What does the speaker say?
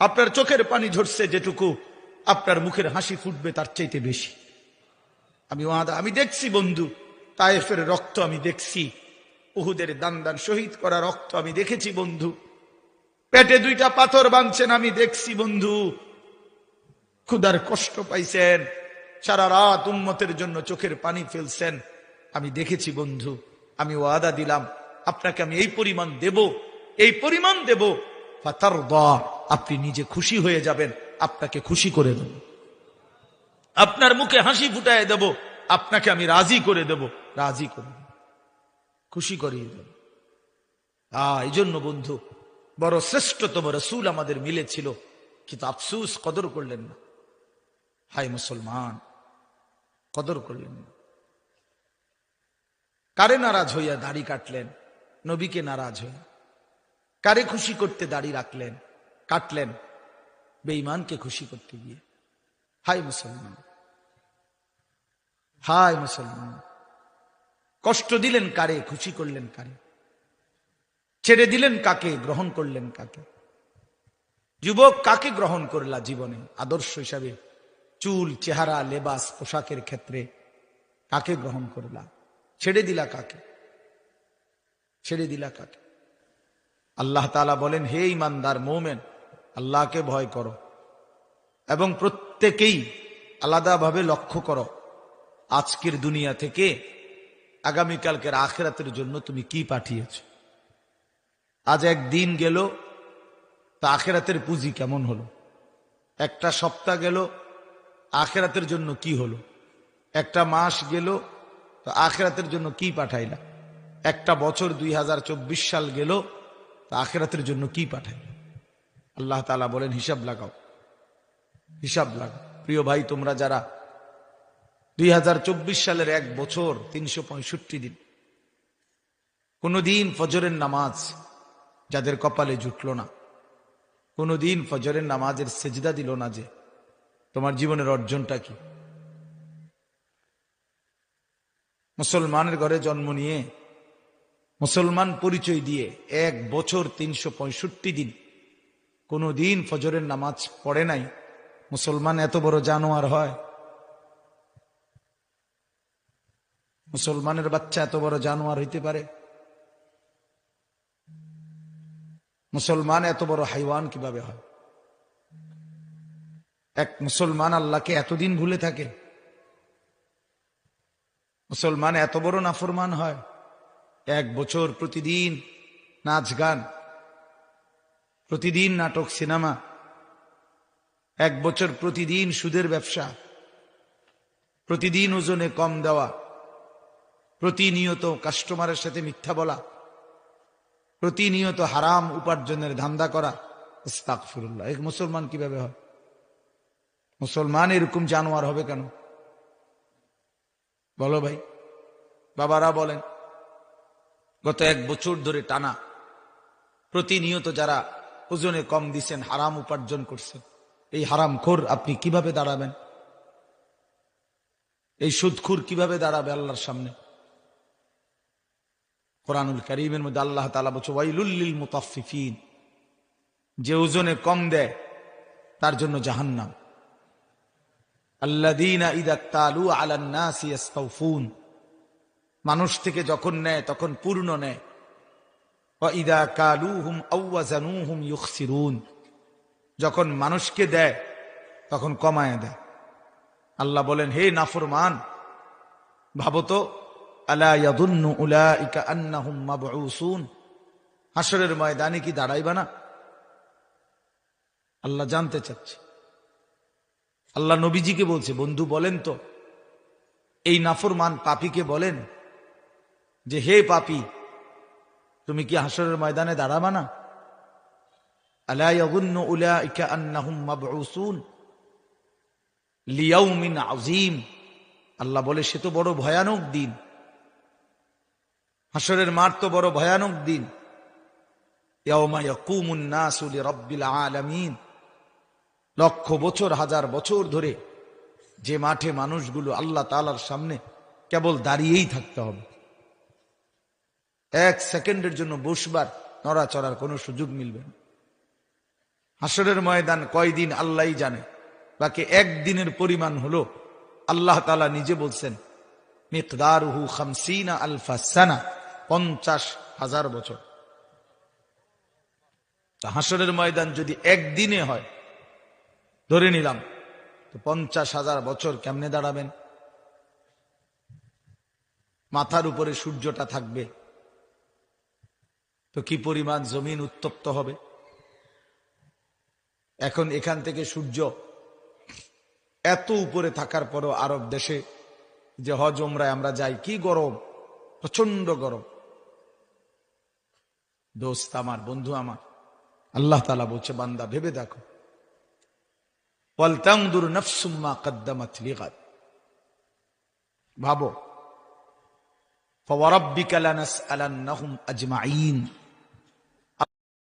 আপনার চোখের পানি ঝরছে যেটুকু, আপনার মুখের হাসি ফুটবে তার চাইতে বেশি। আমি ওয়াদা, আমি দেখছি বন্ধু, তায়েফের রক্ত আমি দেখছি, উহুদের দান দান শহীদ করা রক্ত আমি দেখেছি বন্ধু। পেটে দুইটা পাথর বাঁধছেন আমি দেখছি বন্ধু। ক্ষুদার কষ্ট পাইছেন, সারা রাত উম্মতের জন্য চোখের পানি ফেলছেন, আমি দেখেছি বন্ধু, আমি ওয়াদা দিলাম, আপনাকে আমি এই পরিমাণ দেব, এই পরিমাণ দেব ফাতার আপনি নিজে খুশি হয়ে যাবেন, আপনাকে খুশি করে দেব। আপনার মুখে হাসি ফুটায় দেব, আপনাকে আমি রাজি করে দেব, রাজি করে খুশি করিয়ে দেব। আহ এই জন্য বন্ধু, বড় শ্রেষ্ঠতম রসুল আমাদের মিলেছিল, কিন্তু আফসুস কদর করলেন না। হাই মুসলমান, কদর করলেন না। কারে নারাজ হইয়া দাড়ি কাটলেন? নবীকে নারাজ হইয়া। কারে খুশি করতে দাড়ি রাখলেন? কাটলেন বেঈমানকে খুশি করতে গিয়ে। হাই মুসলমান। হাই মুসলমান। কষ্ট দিলেন কারে, খুশি করলেন কারে? ছেড়ে দিলেন কাকে, গ্রহণ করলেন কাকে? যুবক কাকে গ্রহণ করলা জীবনে? আদর্শ হিসাবে চুল, চেহারা, লেবাস, পোশাকের ক্ষেত্রে কাকে গ্রহণ করলা? ছেড়ে দিলা কাকে? ছেড়ে দিলা কাকে? আল্লাহ তালা বলেন, হে ইমানদার মোমেন আল্লাহকে ভয় করো। এবং প্রত্যেকেই আলাদাভাবে লক্ষ্য করো, আজকের দুনিয়া থেকে আগামীকালকের আখেরাতের জন্য তুমি কি পাঠিয়েছ। আজ একদিন গেল, তা আখেরাতের পুঁজি কেমন হলো? একটা সপ্তাহ গেল, আখেরাতের জন্য কি হলো? একটা মাস গেল, তো আখেরাতের জন্য কি পাঠাইলা? একটা বছর দুই হাজার চব্বিশ সাল গেল, তা আখেরাতের জন্য কি পাঠাইলা? আল্লাহ তালা বলেন, হিসাব লাগাও। হিসাব লাগাও প্রিয় ভাই, তোমরা যারা দুই হাজার চব্বিশ সালের এক বছর তিনশো পঁয়ষট্টি দিন, কোনদিন ফজরের নামাজ যাদের কপালে জুটল না, কোনদিন ফজরের নামাজের সেজদা দিল না যে, তোমার জীবনের অর্জনটা কি? মুসলমানের ঘরে জন্ম নিয়ে, মুসলমান পরিচয় দিয়ে এক বছর তিনশো পঁয়ষট্টি দিন কোনো দিন ফজরের নামাজ পড়ে নাই। মুসলমান এত বড় জানোয়ার হয়। মুসলমানের বাচ্চা এত বড় জানোয়ার হইতে পারে। মুসলমান এত বড় হাইওয়ান কীভাবে হয়? এক মুসলমান আল্লাহকে এতদিন ভুলে থাকে। মুসলমান এত বড় নাফরমান হয়। এক বছর প্রতিদিন নাচ গান প্রতিদিন নাটক, সিনেমা। এক বছর প্রতিদিন সুদের ব্যবসা। প্রতিদিন ওজনে কম দেওয়া। প্রতিনিয়ত কাস্টমারের সাথে মিথ্যা বলা। প্রতিনিয়ত হারাম উপার্জনের ধান্দা করা। ইস্তাকফিরুল্লাহ এক মুসলমান কীভাবে হয়? মুসলমান এরকম জানোয়ার হবে কেন? বলো ভাই। বাবারা বলেন, গত এক বছর ধরে টানা। প্রতিনিয়ত যারা ওজনে কম দিছেন, হারাম উপার্জন করছেন। এই হারাম খোর আপনি কীভাবে দাঁড়াবেন? এই সুদখুর কীভাবে দাঁড়াবে আল্লাহর সামনে? কোরআনুল করিমের মধ্যে আল্লাহ তালা বলছে ওয়াইলুল্লিল মুতাফিফিন যে ওজনে কম দেয়, তার জন্য জাহান্নাম। আল্লাদিনা ইদা তালু আলান্নাসি মানুষ থেকে যখন নেয়, তখন পূর্ণ নেয়। ইদা কালু হুম আউ্বাজানু হুম ইউকসিরুন যখন মানুষকে দেয়, তখন কমায় দেয়। আল্লাহ বলেন, হে নাফরমান, ভাবো তো হাসরের ময়দানে কি দাঁড়াইবা না? আল্লাহ জানতে চাচ্ছে। আল্লাহ নবীজিকে বলছে, বন্ধু বলেন তো, এই নাফরমান পাপিকে বলেন যে, হে পাপি তুমি কি হাসরের ময়দানে দাঁড়াবা না? আল্লাহ বলে, সে তো বড় ভয়ানক দিন। হাসরের মার তো বড় ভয়ানক দিন। আলামিন। লক্ষ বছর, হাজার বছর ধরে যে মাঠে মানুষগুলো আল্লাহ তালার সামনে কেবল দাঁড়িয়েই থাকতে হবে। এক সেকেন্ডের জন্য বসবার নড়াচড়ার কোনো সুযোগ মিলবে না। হাসরের ময়দান কয়দিন আল্লাহই জানে, বাকি একদিনের পরিমাণ হলো আল্লাহ তালা নিজে বলছেন, মিকদারুহু খামসিনা আলফা সানা, পঞ্চাশ হাজার বছর। হাসরের ময়দান যদি একদিনে হয়, ধরে নিলাম, তো পঞ্চাশ হাজার বছর কেমনে দাঁড়াবেন? মাথার উপরে সূর্যটা থাকবে তো কি পরিমাণ জমিন উত্তপ্ত হবে এখন এখান থেকে সূর্য এত উপরে থাকার পরও আরব দেশে যে হজ ওমরায় আমরা যাই কি গরম প্রচন্ড গরম দোস্ত আমার বন্ধু আমার আল্লাহ তালা বলছে বান্দা ভেবে দেখো ওয়ালতাংদুর নফসুম্মা কদ্দামাত লিগাদ ভাবো فوربك لنسألنهم أجمعين